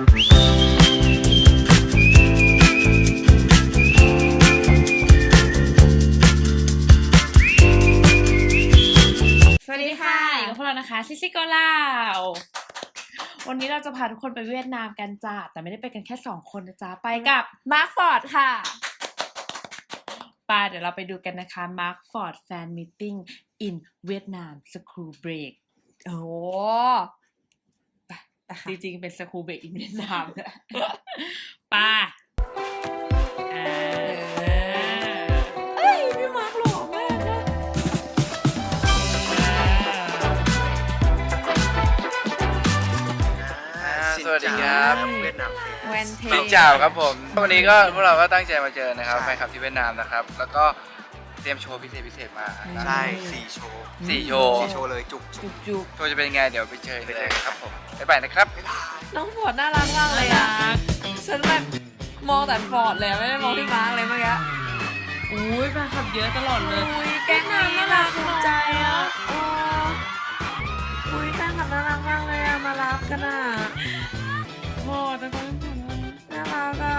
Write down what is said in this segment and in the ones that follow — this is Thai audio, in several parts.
สวัสดีค่ะอยู่กับพวกเรานะคะ ซิซิโกลาววันนี้เราจะพาทุกคนไปเวียดนามกันจ้าแต่ไม่ได้ไปกันแค่สองคนนะจ๊ะ ไปกับมาร์คฟอร์ดค่ะไปเดี๋ยวเราไปดูกันนะคะมาร์คฟอร์ดแฟนมิ e อินเวียดนามสคูลเบรกโอ้ จริงๆ เป็นสคูลเบรกอินเวียดนามนะไปอ่าเอ้ยพี่มาร์คหล่อมากนะอ่าสวัสดีครับ เวียดนามแวนเทสินเจ้าครับผม วันนี้ก็พวกเราก็ตั้งใจมาเจอนะครับแฟนคลับที่เวียดนามนะครับ แล้วก็ เตรียมโชว์พิเศษพิเศษมานะใช่สี่โชว์สี่โชว์สี่โชว์เลยจุกจุจุกกจุกโชว์จะเป็นยังไงเดี๋ยวไปเจอกันเลยครับผมบ๊ายบายนะครับน้องฟอร์ดน่ารักมากเลยอะฉันแบบมองแต่ฟอร์ดเลยไม่ได้มองพี่มาร์คเลยเมื่อกี้อุ้ยแฟนคลับเยอะตลอดเลยอุ้ยแก๊งน้ำน่ารักถูกใจอะโอ้อุ้ยแฟนคลับน่ารักมากเลยอะมารับกันอะโอ้แต่ก็ไม่ถึงเลยน่ารักอะ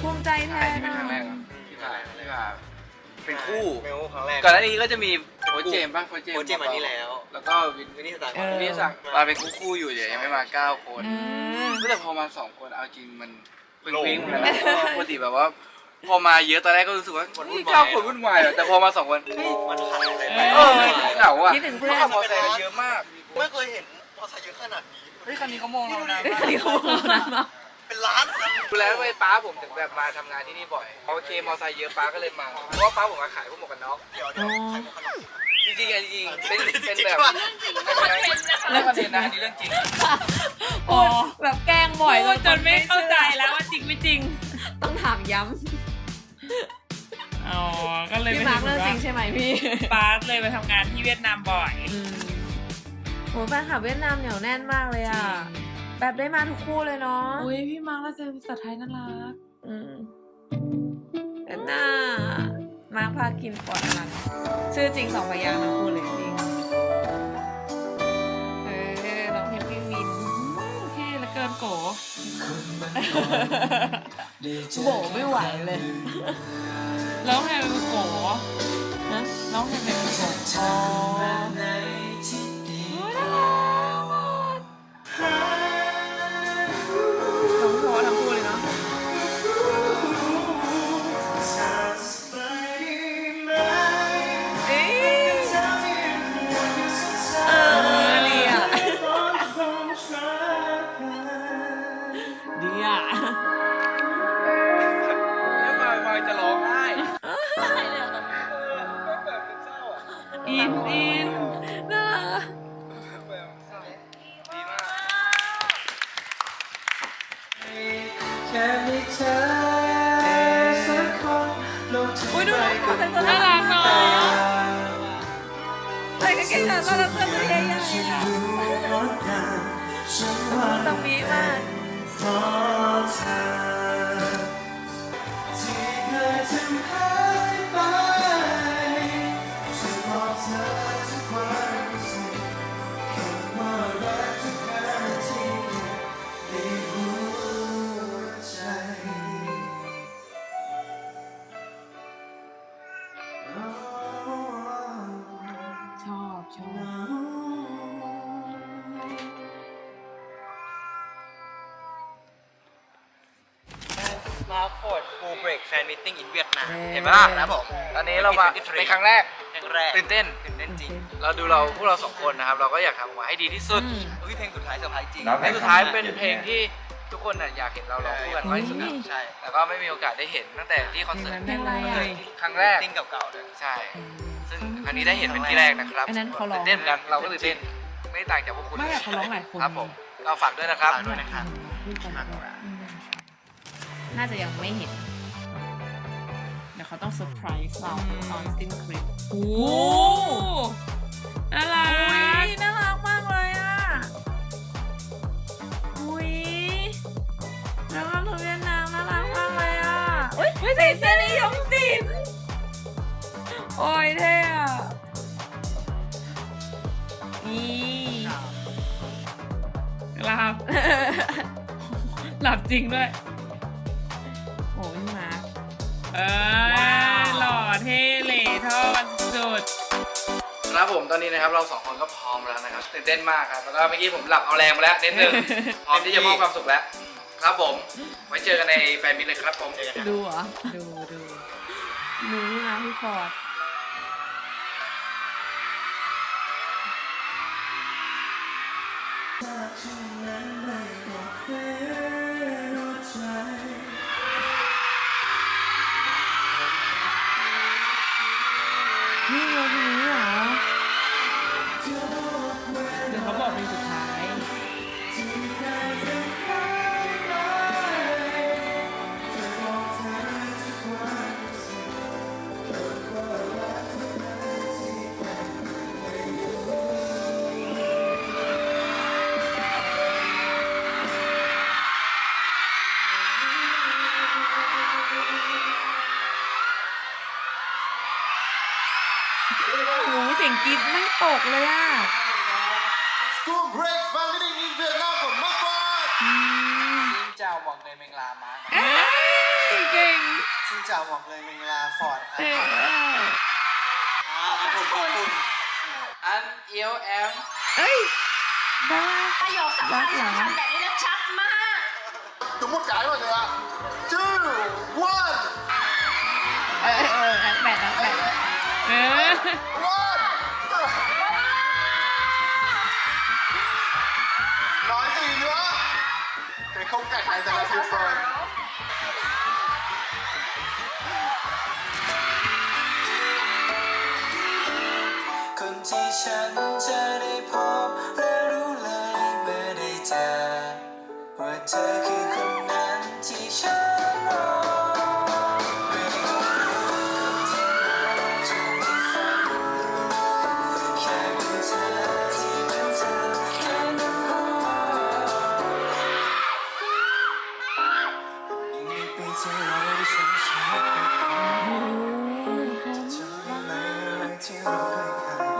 ภูมิใจแทถ่ายนที่เป็นอะครั้งแรกเหรอที่ถ่ายที่ถ่าย เป็นคู่เมลครั้งแรกก่อนหน้านี้ก็จะมีโค้ชเจมส์ป่ะโค้ชเจมส์โค้ชเจมส์มานี่แล้ว แล้วก็วินวินิสตาร์เออ วินสั่งมาเป็นคู่คู่ๆอยู่เดี๋ยวยังไม่มาเก้าคนอืมแต่พอมาสองคนเอาจริงมันเป็นวิ่งเหมือนกันนะปกติแบบว่า พอมาเยอะตอนแรกก็รู้สึกว่านี่เก้าคนวุ่นวายเหรอแต่พอมาสองคนเฮ้ยมันขาดอะไรไปเออเหงาอะคิดถึงเพื่อนเขาขับมอเตอร์ไซค์กันเยอะมากไม่เคยเห็นมอเตอร์ไซค์เยอะขนาดนี้ เฮ้ยคันนี้เขามองเรานานเฮ้ยมากคันนี้เขามองเรานานมาก เป็นล้านคันดูแล้วไปป้าผมถึงแบบมาทำงานที่นี่บ่อยโอเคมอเตอร์ไซค์เยอะป้าก็เลยมาเพราะว่าป้าผมมาขายพวกหมวกกันน็อกเดี๋ยวเดี๋ยวใครมาขนาดนี้จริงๆอะจริงๆเป็นเป็นแบบเรื่องจริงเรื่องประเด็นนะอันนี้เรื่องจริงโอ้แบบแกล้งบ่อยพูดจนไม่เข้าใจแล้วว่าจริงไม่จริง ต้องถามย้อ๋อ ก็เลยำพี่ไม่มาร์คถึเรื่องงจริว่างใช่ไหมพี่ปาร์ตเลยไปทำงานที่เวียดนามบ่อย อืมโหแฟนคลับเวียดนามเหนียวแน่นมากเลยอะ แบบได้มาทุกคู่เลยเนาะอุ้ยพี่มาร์คแล้วเจอภาษาไทยน่ารักอืมเป็นหน้ามาร์คพากินปอดนันชื่อจริงสองพยางค์ทั้งคู่เลยจริงเออน้องเพชรพี่วินเท่เหลือเกินโก โบไม่ไหวเลย แล้วไงเป็นโกนะแล้วไงเป็นโกอ๋อ อุ้ยดูน้องโพแต่งตัวน่าน่ารัรักกเนาะใส่กางเกงขาสั้นแล้วเสื้อตัวใหญ่ๆอะตรงนี้มาก กแฟนมิทติ้งอินเวียดนามเห็นไหมล่ะครับผมตอนนี้เรามาเป็นครั้งแรกครั้งแรกตื่นเต้นตื่นเต้นจริง เราดูเราพวกเราสองคนนะครับ เราก็อยากทำออกมาให้ดีที่สุดอืมอุ้ยเพลงสุดท้ายเซอร์ไพรส์จริงเพลงสุดท้ายเป็นเพลงที่ทุกคนน่ะอยากเห็นเราร้องคู่กันมากที่สุดนะใช่แต่ก็ไม่มีโอกาสได้เห็นตั้งแต่ที่คอนเสิร์ตเพลงอะไรอะครั้งแรกติ้งเก่าๆเลยใช่ ซึ่งครั้งนี้ได้เห็นเป็นที่แรกนะครับอันนั้นเขาร้อง ตื่นเต้นเหมือนกันเราก็ตื่นเต้นไม่ต่างจากพวกคุณไม่แต่เขาร้องหลายคนครับผมก็ฝากด้วยนะครับ ฝากด้วยนะครับ น่าจะยังไม่เห็น เดี๋ยวเขาต้องเซอร์ไพรส์เราอืมตอนสิ้นคลิปโอ้น่ารัอุ้กยน่ารักมากเลยอะอุ้ยแล้วก็ทุเรียนน้ำน่ารักมากเลยอะอุ้ยใส่เสื้อนิยมศิลป์โอ้ยเท่อะนี่ครับหลับจริงด้วย ครับผมตอนนี้นะครับเราสองคนก็พร้อมแล้วนะครับตื่นเต้นมากครับแล้วก็เมื่อกี้ผมหลับเอาแรงมาแล้วนิดนึงพร้อมที่จะมอบความสุขแล้ว ครับผมไว้เจอกันในแฟนมิตรเลยครับผม ดูเหรอ ดูดูดูนี่นะพี่ฟอร์ด กรี๊ดไม่ตกเลยอะ School break family in Vietnam của Mắc Phật อืม xin chào mọi người mình là má เอ้ยเก่ง Xin chào mọi người, mình là Ford เออ À, một một cùng anh yêu em เอ้ยได้ประโยคสำคัญสำคัญแบบนี้แล้วชัดมาก Đúng một cái rồi thầy ạ Two, one, เออเออนักแบดนักแบดเออ พบกันในสมาชิกโซน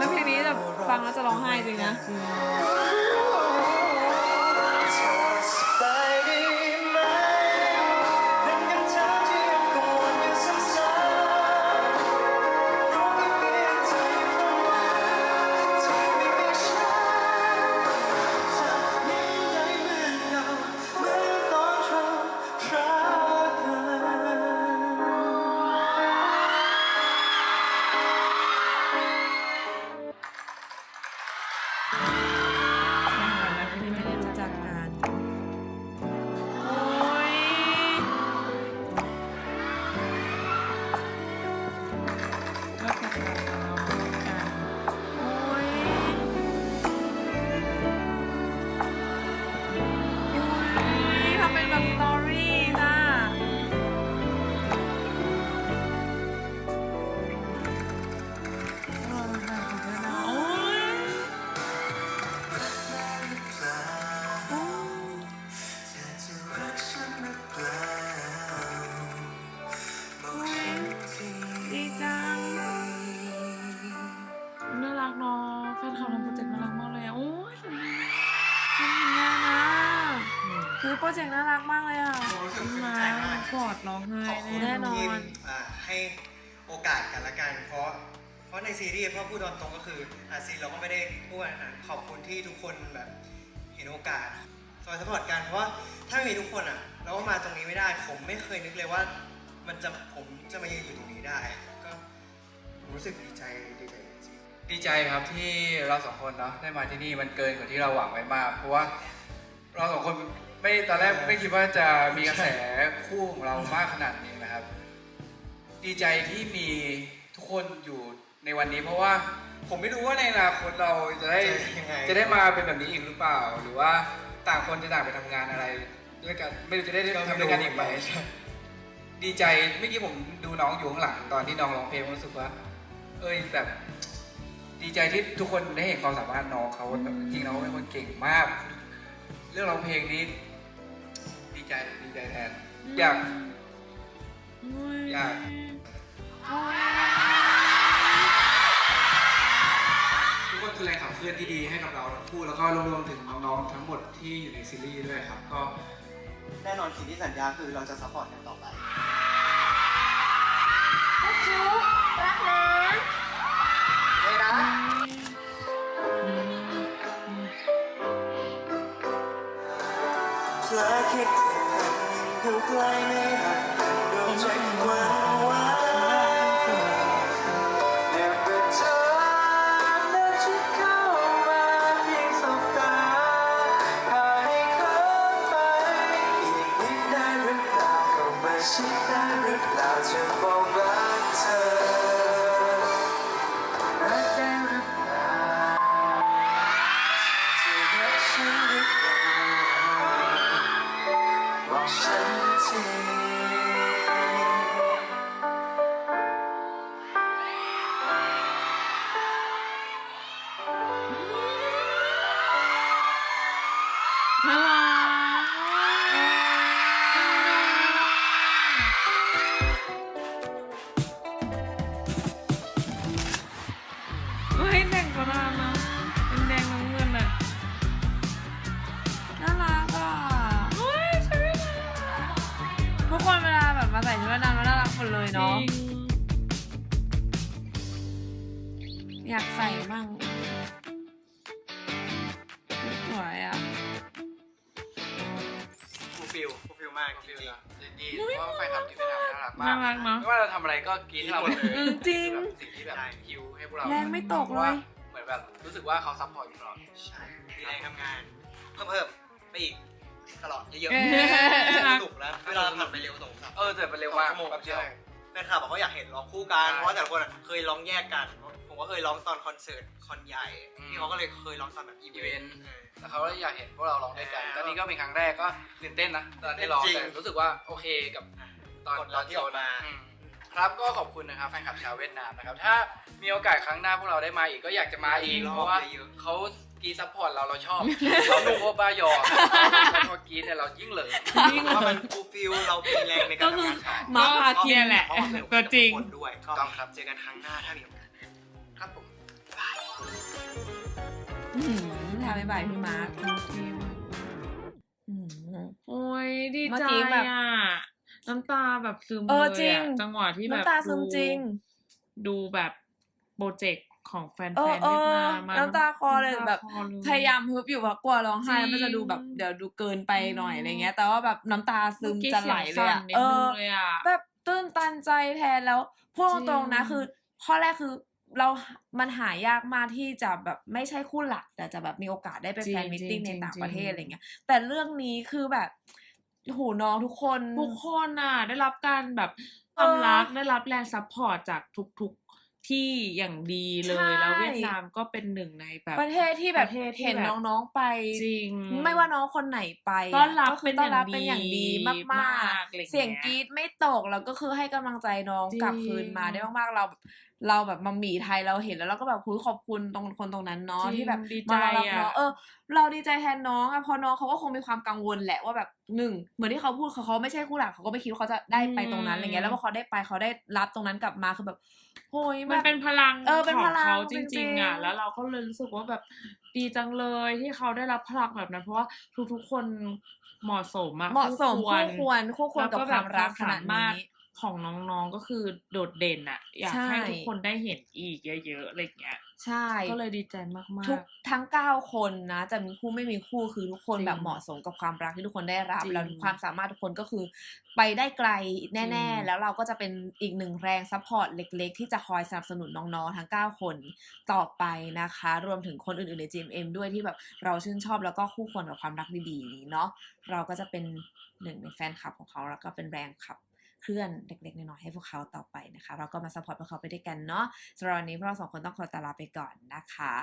แล้วเพลงนี้แบบฟังแล้วจะร้องไห้จริงนะ ร์ดร้องไห้ขอบคุณแน่แน่นอน ที่อ่าให้โอกาสกันละกัน เพราะเพราะในซีรีส์พ่อพูดตรงๆก็คืออ่าซีนเราก็ไม่ได้พูดอะขอบคุณที่ทุกคนแบบเห็นโอกาสคอยสปอร์ตกันเพราะว่าถ้าไม่มีทุกคนอะ เราก็มาตรงนี้ไม่ได้ ผมไม่เคยนึกเลยว่า มันจะผมจะมายืนอยู่ตรงนี้ได้ ก็รู้สึกดีใจดีใจจริงดีใจครับที่เราสองคนเนาะได้มาที่นี่มันเกินกว่าที่เราหวังไว้มาก เพราะว่าเราสองคนไม่ ตอนแรกไม่คิดว่าจะมีกระแสคู่ของเรามากขนาดนี้นะครับ ดีใจที่มีทุกคนอยู่ในวันนี้ เพราะว่าผมไม่รู้ว่าในอนาคตเราจะได้จะยังไงจะได้มาเป็นแบบนี้อีกหรือเปล่า หรือว่าต่างคนจะต่างไปทำงานอะไรด้วยกันไม่รู้จะได้ทำด้วยกันอีกไหมดีใจเมื่อกี้ผมดูน้องอยู่ข้างหลังตอนที่น้องร้องเพลงผมรู้สึกว่า เอ้ยแบบดีใจที่ทุกคนได้เห็นความสามารถน้องเขาแบบจริงน้องเป็นคนเก่งมาก เรื่องร้องเพลงนี้ดี ใจดีใจแทนอยากโอ้ยอยากโอ้ยทุกคนคือแรงขับเคลื่อนที่ดีให้กับเราทั้งคู่แล้วก็รวมถึงน้องๆทั้งหมดที่อยู่ในซีรีส์ด้วยครับก็แน่นอนสิ่งที่สัญญาคือเราจะซัพพอร์ตกันต่อไปจุ๊บรักนะไม่นะเพลอคิด ถึงกั ดเลยเนาะ อยากใส่มั่งสวยอะ ฟูลฟิลฟูลฟิลมากจริงดีเพราะว่าแฟนคลับที่เป็นน่ารักมากน่ารักเนอะไม่ว่าเราทำอะไรก็กรี๊ดให้เราหมดเลยอืมจริง แบบสิ่งที่แบบฮิวให้พวกเราแรงไม่ตกเลย เหมือนแบบรู้สึกว่าเขาซัพพอร์ตอยู่ตลอดๆใช่มีแรงทำงาน เพิ่มเพิ่มไปอีก ตลอดเยอะเออ ๆสนุกแล้วเวลาผ่านไปเร็วสองสาม เออแต่เป็นเร็วมากชั่วโมงแป๊บเดียว ใช่แฟนคลับบอกเขาอยากเห็นร้องคู่กัน ใช่เพราะว่าแต่ละคนอะเคยร้องแยกกัน ผมก็เคยร้องตอนคอนเสิร์ตคอนใหญ่อืมพี่เขาก็เลยเคยร้องตอนแบบอีอีเวเวนนต์ต์แล้วเขาก็อยากเห็นพวกเราร้องด้วยกันอ่าตอนนี้ก็เป็นครั้งแรกก็ตื่นเต้นนะตอนที่ร้องจริง แต่รู้สึกว่าโอเคกับตอนกดดันที่ออกมา อืมครับก็ขอบคุณนะครับแฟนคลับชาวเวียดนามนะครับถ้ามีโอกาสครั้งหน้าพวกเราได้มาอีกก็อยากจะมาอีกรอบเพราะว่า เยอะ เขา กรีดซัพพอร์ตเราเราชอบ เราเป็นพวกบ้ายอพอกรีดเนี่ยเรายิ่งเหลิงเพราะว่ามันฟูลฟิลเรามีแรงในการทำงานต่อมาพาเคียนแหละ เพราะว่าสนุกตัวจริงกับทุกคนด้วยก็ต้องครับเจอกันครั้งหน้าถ้ามีโอกาสครับผม อืมทำให้บ่ายพี่มาร์คอืม โอ้ยดีเมื่อใจกี้แบบอะน้ำตาแบบซึมเออเลยจริงอะจังหวะที่แบบน้ำตาซึมดูจริง ดูแบบโปรเจกต์ ของแฟนๆเอเวีอยเอดอนามอะน้ำตาคลอเลยน้ำตาแบบคลอเล พยายามฮึบอยู่ว่ากลัวร้องไห้จริงมันจะดูแบบเดี๋ยวดูเกินไปหน่อยอะไรเงี้ย แต่ว่าแบบน้ำตาซึมเมื่อกี้จะไหลเลยอะสีงสั่นนิดเอนึงอเลยอะแบบตื้นตันใจแทนแล้วพูดจริง ตรงๆนะคือ ข้อแรกคือเรา มันหายากมากที่จะแบบไม่ใช่คู่หลัก แต่จะแบบมีโอกาสได้ไปจริงแฟนมิทติ้งจริในงต่างจริงประเทศอะไรเงี้ยแต่เรื่องนี้คือแบบโหน้องทุกคน ทุกคนอะได้รับการแบบคเออวามรักได้รับแรงซัพพอร์ตจากทุกๆ ที่อย่างดีเลใช่ยแล้วเวียดนามก็เป็นหนึ่งในแบบประเทศที่แบบประเทศที่เห็นแบบน้องๆไปจริง ไม่ว่าน้องคนไหนไปะต้อนรับก็คืเป็นต้อนรับอย่างเป็นอย่างดีดีมากมากอะไรอย่างเงี้ยๆเสียงกรี๊ดไม่ตกแล้วก็คือให้กำลังใจน้องจริงกลับคืนมาได้มากๆเราแบบเราแบบมัมมี่ไทยเราเห็นแล้วเราก็แบบคุยขอบคุณตรงคนตรงนั้นเนาะจริงที่แบบดีมารับใจน้องอะเออ เราดีใจแทนน้องอะเพอน้องเขาก็คงมีความกังวลแหละว่าแบบหนึ่งเหมือนที่เขาพูดเขาเขาไม่ใช่คู่หลักเขาก็ไม่คิดว่าเขาจะได้ไปตรงนั้นอะไรเงี้ยแล้วพอเขาได้ไปเขาได้รับตรงนั้นกลับมาคือแบบโหยมันแบบเป็นพลังเออเป็นขพองลังเขาจจริริงงๆๆ อะ แล้วเราก็เลยรู้สึกว่าแบบดีจังเลยที่เขาได้รับพลังแบบนั้น เพราะว่าทุกๆคนเหมาะสมอะเหมาะสมคู่คู่ควรคู่ควรกับแล้ความรักขนาดสมรนี้ถ ของน้องๆก็คือโดดเด่นอะอยากใช่ ให้ทุกคนได้เห็นอีกเยอะๆอะไรอย่างเงี้ย ใช่ ก็เลยดีใจมากๆ ทุกทั้งเก้าคนนะ จะมีคู่ไม่มีคู่คือทุกคนจริงแบบเหมาะสมกับความรักที่ทุกคนได้รับ จริงแล้วความสามารถทุกคนก็คือ ไปได้ไกลแน่จริๆงแล้วเราก็จะเป็นอีกหนึ่งแรงซัพพอร์ตเล็ก ๆ ที่จะคอยสนับสนุนน้องๆทั้ง 9 คนต่อไปนะคะ รวมถึงคนอื่นๆใน GMM ด้วยที่แบบเราชื่นชอบแล้วก็คู่ควรกับความรักดีๆนี้เนาะเราก็จะเป็นหนึ่งในแฟนคลับของเขาแล้วก็เป็นแรงขับ เคลื่อนเล็กๆน้อยๆให้พวกเขาต่อไปนะคะ เราก็มาซัพพอร์ตพวกเขาไปด้วยกันเนาะสำหรับวันนี้พวกเราสองคนต้องขอตลาไปก่อนนะคะ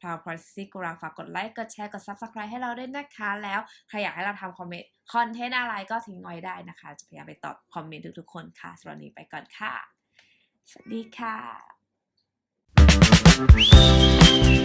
พาวพอซิกุราฝากกดไลค์ กดแชร์ กด Subscribe ให้เราด้วยนะคะ แล้วใครอยากให้เราทำคอมเมนต์คอนเทนต์อะไรก็ทิ้งไว้ได้นะคะ จะพยายามไปตอบคอมเมนต์ทุกๆคนค่ะสำหรับวันนี้ไปก่อนค่ะ สวัสดีค่ะ